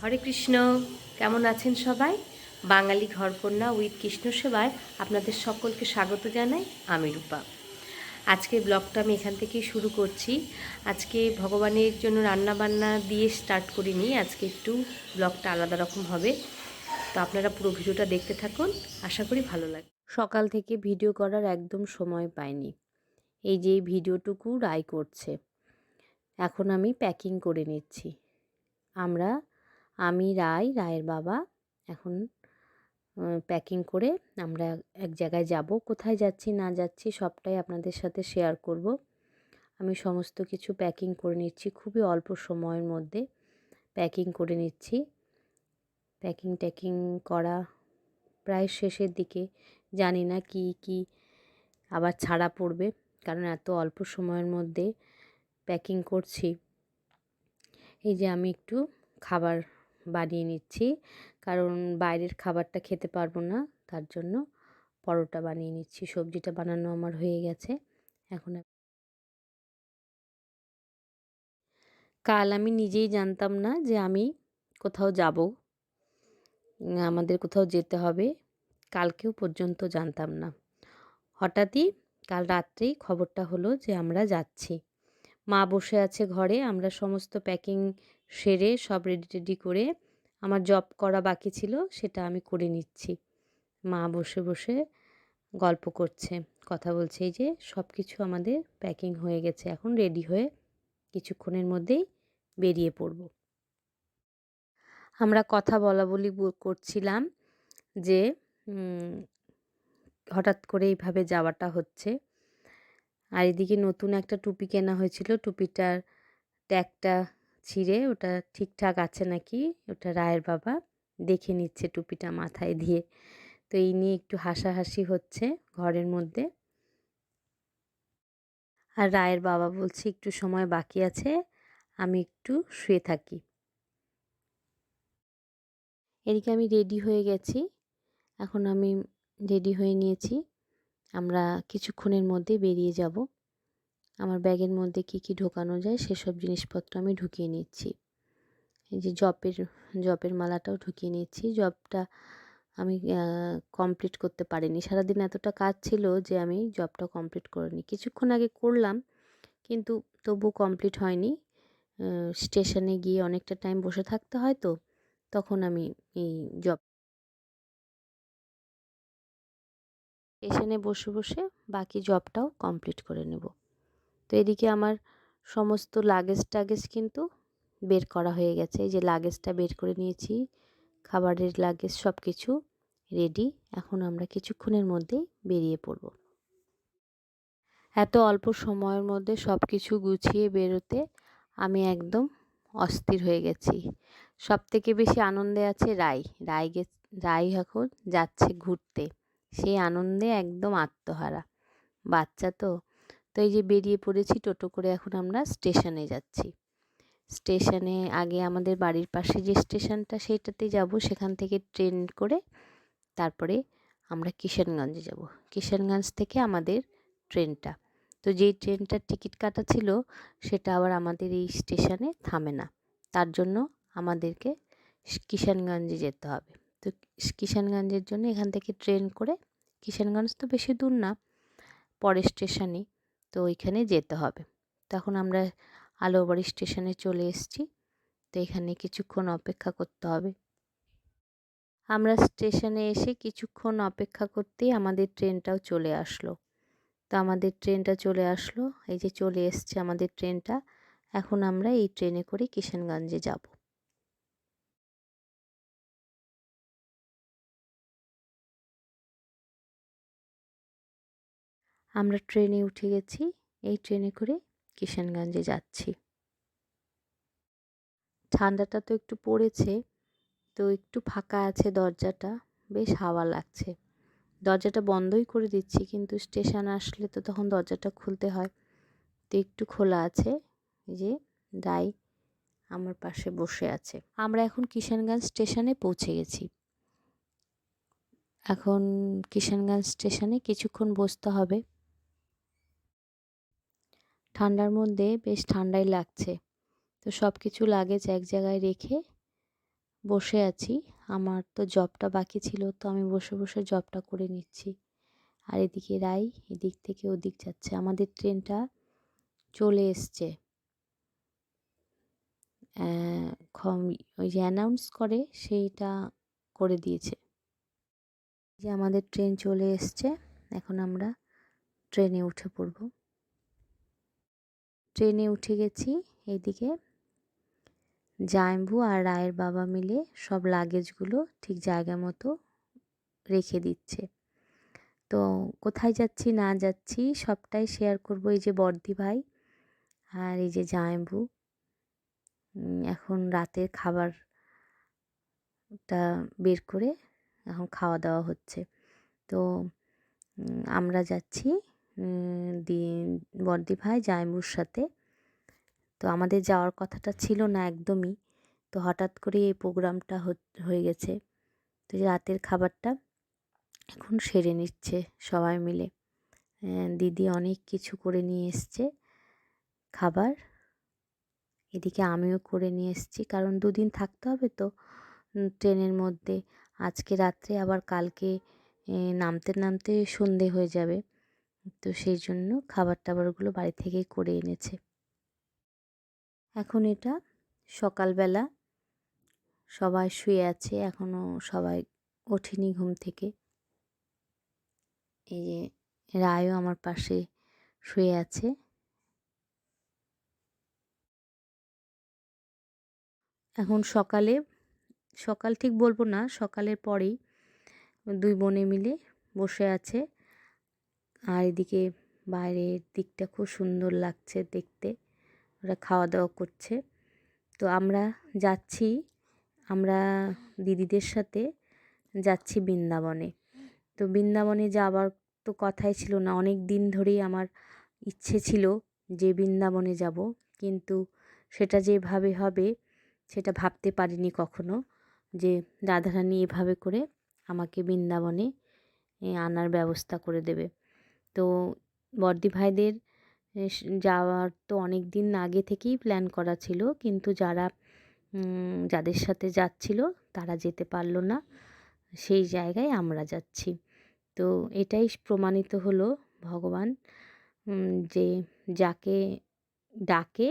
হরে কৃষ্ণ, কেমন আছেন সবাই? বাঙালি ঘরকন্যা উইথ কৃষ্ণ সেবায় আপনাদের সকলকে স্বাগত জানাই, আমি রূপা। আজকে ব্লগটা আমি এখান থেকেই শুরু করছি। আজকে ভগবানের জন্য রান্না বান্না দিয়ে স্টার্ট করিনি, আজকে একটু ব্লগটা আলাদা রকম হবে। তো আপনারা পুরো ভিডিওটা দেখতে থাকুন, আশা করি ভালো লাগে। সকাল থেকে ভিডিও করার একদম সময় পাইনি। এই যে ভিডিওটুকু রায় করছে। এখন আমি প্যাকিং করে নিচ্ছি। আমরা, আমি রায় রায়ের বাবা এখন প্যাকিং করে আমরা এক জায়গায় যাব। কোথায় যাচ্ছি, না যাচ্ছি সবটাই আপনাদের সাথে শেয়ার করব। আমি সমস্ত কিছু প্যাকিং করে নিচ্ছি। খুবই অল্প সময়ের মধ্যে প্যাকিং করে নিচ্ছি। প্যাকিং ট্যাকিং করা প্রায় শেষের দিকে। জানি না কি কি আবার ছাড়া পড়বে। কারণ এত অল্প সময়ের মধ্যে প্যাকিং করছি। এই যে আমি একটু খাবার বানিয়ে নিচ্ছি, কারণ বাইরের খাবারটা খেতে পারব না, তার জন্য পরোটা বানিয়ে নিচ্ছি, সবজিটা বানানো আমার হয়ে গেছে। এখন কাল আমি নিজেই জানতাম না যে আমি কোথাও যাব, আমাদের কোথাও যেতে হবে, কালকেও পর্যন্ত জানতাম না। হঠাৎই কাল রাত্রেই খবরটা হলো যে আমরা যাচ্ছি। মা বসে আছে ঘরে, আমরা সমস্ত প্যাকিং সেরে সব রেডি টেডি করে আমার জব করা বাকি ছিল সেটা আমি করে নিচ্ছি। মা বসে বসে গল্প করছে, কথা বলছে এই যে সব কিছু আমাদের প্যাকিং হয়ে গেছে, এখন রেডি হয়ে কিছুক্ষণের মধ্যেই বেরিয়ে পড়ব। আমরা কথা বলা বলি করছিলাম যে হঠাৎ করে এইভাবে যাওয়াটা হচ্ছে। আর এদিকে নতুন একটা টুপি কেনা হয়েছিল। টুপিটার ট্যাগটা ছিঁড়ে ওটা ঠিকঠাক আছে নাকি? ওটা রায়ের বাবা দেখে নিচ্ছে টুপিটা মাথায় দিয়ে। তো এই নিয়ে একটু হাসাহাসি হচ্ছে ঘরের মধ্যে। আর রায়ের বাবা বলছে, একটু সময় বাকি আছে, আমি একটু শুয়ে থাকি। এদিকে আমি রেডি হয়ে গেছি। এখন আমি রেডি হয়ে নিয়েছি। আমরা কিছুক্ষণের মধ্যে বেরিয়ে যাব। আমার ব্যাগের মধ্যে কি কি ঢোকানো যায় সেসব জিনিসপত্র আমি ঢুকিয়ে নিচ্ছি। এই যে জপের জপের মালাটাও ঢুকিয়ে নিচ্ছি। জবটা আমি কমপ্লিট করতে পারিনি। সারাদিন এতটা কাজ ছিল যে আমি জবটা কমপ্লিট করিনি। কিছুক্ষণ আগে করলাম, কিন্তু তবু কমপ্লিট হয়নি। স্টেশনে গিয়ে অনেকটা টাইম বসে থাকতে হয় তো, তখন আমি এই জব স্টেশনে বসে বসে বাকি জবটাও কমপ্লিট করে নেব। তো এদিকে আমার সমস্ত লাগেজ টাগেজ কিন্তু বের করা হয়ে গেছে। এই যে লাগেজটা বের করে নিয়েছি, খাবারের লাগেজ সব কিছু রেডি এখন আমরা কিছুক্ষণের মধ্যেই বেরিয়ে পড়ব। এত অল্প সময়ের মধ্যে সব কিছু গুছিয়ে বেরোতে আমি একদম অস্থির হয়ে গেছি। সব থেকে বেশি আনন্দে আছে রাই। রাই গে, রাই এখন যাচ্ছে ঘুরতে। সেই আনন্দে একদম আত্মহারা। বাচ্চা তো তো এই যে বেরিয়ে পড়েছি টোটো করে এখন আমরা স্টেশনে যাচ্ছি। স্টেশনে আগে আমাদের বাড়ির পাশে যে স্টেশনটা সেইটাতে যাব, সেখান থেকে ট্রেন করে তারপরে আমরা কিষানগঞ্জে যাব। কিষানগঞ্জ থেকে আমাদের ট্রেনটা। তো যেই ট্রেনটার টিকিট কাটা ছিল, সেটা আবার আমাদের এই স্টেশনে থামে না। তার জন্য আমাদেরকে কিষানগঞ্জে যেতে হবে। তো কিষানগঞ্জের জন্য এখান থেকে ট্রেন করে, কিষানগঞ্জ তো বেশি দূর না, পরের স্টেশনে তো ওইখানে যেতে হবে। তখন আমরা আলোবাড়ি স্টেশনে চলে এসেছি, তো এখানে কিছুক্ষণ অপেক্ষা করতে হবে। আমরা স্টেশনে এসে কিছুক্ষণ অপেক্ষা করতেই আমাদের ট্রেনটাও চলে আসলো। তো আমাদের ট্রেনটা চলে আসলো, এই যে চলে এসছে আমাদের ট্রেনটা, এখন আমরা এই ট্রেনে করে কিষানগঞ্জে যাব। আমরা ট্রেনে উঠে গেছি। এই ট্রেনে করে কিষানগঞ্জে যাচ্ছি। ঠান্ডাটা তো একটু পড়েছে, তো একটু ফাঁকা আছে দরজাটা। বেশ হাওয়া লাগছে। দরজাটা বন্ধই করে দিচ্ছি, কিন্তু স্টেশন আসলে তো তখন দরজাটা খুলতে হয়। তো একটু খোলা আছে যে দাই আমার পাশে বসে আছে। আমরা এখন কিষানগঞ্জ স্টেশনে পৌঁছে গেছি। এখন কিষানগঞ্জ স্টেশনে কিছুক্ষণ বসতে হবে। ঠান্ডার মধ্যে বেশ ঠান্ডাই লাগছে। তো সব কিছু লাগেজ এক জায়গায় রেখে বসে আছি। আমার তো জবটা বাকি ছিল, তো আমি বসে বসে জবটা করে নিচ্ছি। আর এদিকে রাই এদিক থেকে ওদিক যাচ্ছে। আমাদের ট্রেনটা চলে এসছে। ওই যে অ্যানাউন্স করে সেইটা করে দিয়েছে। যে আমাদের ট্রেন চলে এসছে, এখন আমরা ট্রেনে উঠে পড়ব। ট্রেনে উঠে গেছি এদিকে জায়ম্বু আর রায়ের বাবা মিলে সব লাগেজগুলো ঠিক জায়গা মতো রেখে দিচ্ছে। তো কোথায় যাচ্ছি, না যাচ্ছি সবটাই শেয়ার করব এই যে বর্দি ভাই আর এই যে জায়ম্বু এখন রাতের খাবারটা বের করে এখন খাওয়া দাওয়া হচ্ছে। তো আমরা যাচ্ছি বর্দি ভাই জায়ম্বুর সাথে। তো আমাদের যাওয়ার কথাটা ছিল না একদমই। তো হঠাৎ করে এই প্রোগ্রামটা হয়ে গেছে। তো রাতের খাবারটা এখন সেরে নিচ্ছে সবাই মিলে। দিদি অনেক কিছু করে নিয়ে এসছে খাবার। এদিকে আমিও করে নিয়ে এসেছি, কারণ দুদিন থাকতে হবে তো। ট্রেনের মধ্যে। আজকে রাত্রে আবার কালকে নামতে নামতে সন্ধে হয়ে যাবে। তো সেই জন্য খাবার টাবারগুলো বাড়ি থেকেই করে এনেছে। এখন এটা সকালবেলা সবাই শুয়ে আছে এখনও সবাই ওঠেনি ঘুম থেকে। এই যে রায়ও আমার পাশে শুয়ে আছে। এখন সকালে, সকাল ঠিক বলব না, সকালের পরেই দুই বোনে মিলে বসে আছে। আর এদিকে বাইরের দিকটা খুব সুন্দর লাগছে দেখতে। ওরা খাওয়া দাওয়া করছে। তো আমরা যাচ্ছি, আমরা দিদিদের সাথে যাচ্ছি বৃন্দাবনে। তো বৃন্দাবনে যাওয়ার তো কথাই ছিল না। অনেক দিন ধরেই আমার ইচ্ছে ছিল যে বৃন্দাবনে যাব, কিন্তু সেটা যেভাবে হবে সেটা ভাবতে পারিনি কখনো যে রাধারানী এভাবে করে আমাকে বৃন্দাবনে আনার ব্যবস্থা করে দেবে। তো বর্দি ভাইদের যাওয়ার তো অনেক দিন আগে থেকেই প্ল্যান করা ছিল। কিন্তু যারা যাদের সাথে যাচ্ছিল, তারা যেতে পারল না। সেই জায়গায় আমরা যাচ্ছি। তো এটাই প্রমাণিত হলো ভগবান যে যাকে ডাকে,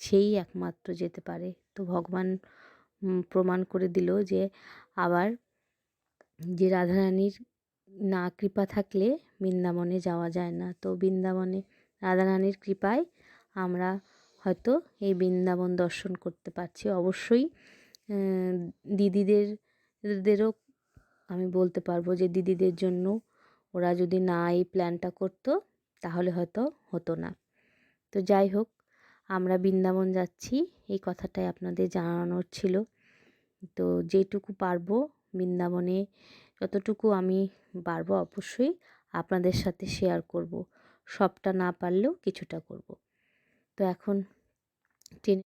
সেই একমাত্র যেতে পারে। তো ভগবান প্রমাণ করে দিল যে আবার যে রাধারানীর না কৃপা থাকলে বৃন্দাবনে যাওয়া যায় না। তো বৃন্দাবনে রাধারানীর কৃপায় আমরা হয়তো এই বৃন্দাবন দর্শন করতে পারছি। অবশ্যই দিদিদেরদেরও আমি বলতে পারব যে দিদিদের জন্য ওরা যদি না এই প্ল্যানটা করতো, তাহলে হয়তো হতো না। তো যাই হোক, আমরা বৃন্দাবন যাচ্ছি, এই কথাটাই আপনাদের জানানোর ছিল। তো যেটুকু পারব বৃন্দাবনে যতটুকু আমি পারব অবশ্যই আপনাদের সাথে শেয়ার করব। সবটা না পারলেও কিছুটা করব। তো এখন ট্রেন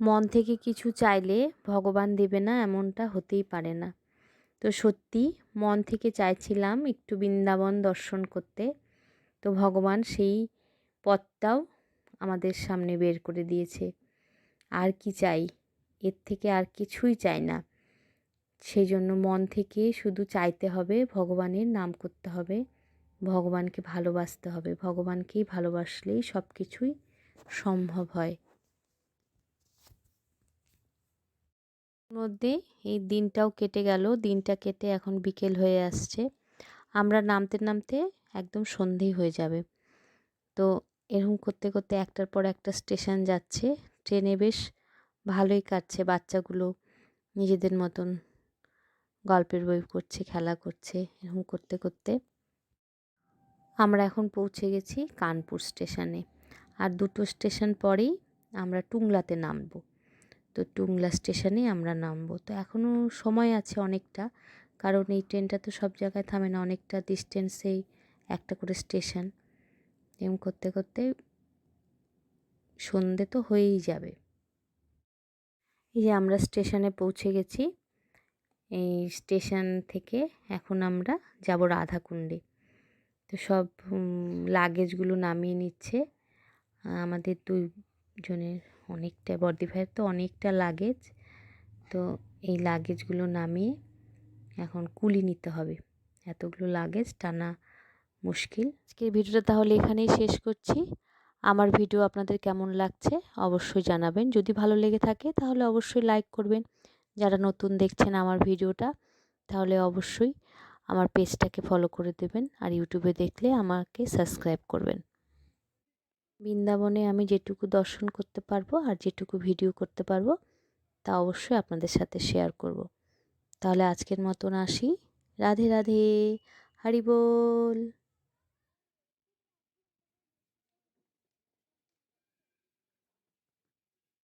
মন থেকে কিছু চাইলে ভগবান দেবে না, এমনটা হতেই পারে না। তো সত্যি মন থেকে চাইছিলাম একটু বৃন্দাবন দর্শন করতে। তো ভগবান সেই পথটাও আমাদের সামনে বের করে দিয়েছে। আর কি চাই? এর থেকে আর কিছুই চাই না। সেই জন্য মন থেকে শুধু চাইতে হবে, ভগবানের নাম করতে হবে। ভগবানকে ভালোবাসতে হবে। ভগবানকেই ভালোবাসলেই সব কিছুই সম্ভব হয়। মধ্যে এই দিনটাও কেটে গেল। দিনটা কেটে এখন বিকেল হয়ে আসছে। আমরা নামতে নামতে একদম সন্ধেই হয়ে যাবে। তো এরকম করতে করতে একটার পর একটা স্টেশন যাচ্ছে। ট্রেনে বেশ ভালোই কাটছে বাচ্চাগুলো। নিজেদের মতন গল্পের বই করছে খেলা করছে, এরকম করতে করতে। আমরা এখন পৌঁছে গেছি কানপুর স্টেশনে আর দুটো স্টেশন পরেই আমরা টুংলাতে নামবো। তো টুংলা স্টেশনে আমরা নামবো। তো এখনও সময় আছে অনেকটা। কারণ এই ট্রেনটা তো সব জায়গায় থামে না, অনেকটা ডিস্টেন্সেই একটা করে স্টেশন এরকম করতে করতে সন্ধে তো হয়েই যাবে। এই যে আমরা স্টেশনে পৌঁছে গেছি। এই স্টেশন থেকে এখন আমরা যাব রাধাকুণ্ডে। তো সব লাগেজগুলো নামিয়ে নিচ্ছে। আমাদের দুইজনের অনেকটা, বর্দি ভাইয়ের তো অনেকটা লাগেজ। তো এই লাগেজগুলো নামিয়ে এখন কুলি নিতে হবে। এতগুলো লাগেজ টানা মুশকিল। আজকের ভিডিওটা তাহলে এখানেই শেষ করছি। আমার ভিডিও আপনাদের কেমন লাগছে অবশ্যই জানাবেন। যদি ভালো লেগে থাকে তাহলে অবশ্যই লাইক করবেন। যারা নতুন দেখছেন আমার ভিডিওটা তাহলে অবশ্যই আমার পেজটাকে ফলো করে দেবেন আর ইউটিউবে দেখলে আমাকে সাবস্ক্রাইব করবেন। বৃন্দাবনে আমি যেটুকু দর্শন করতে পারব আর যেটুকু ভিডিও করতে পারব তা অবশ্যই আপনাদের সাথে শেয়ার করব। তাহলে আজকের মতন আসি। রাধে রাধে, হরি বল।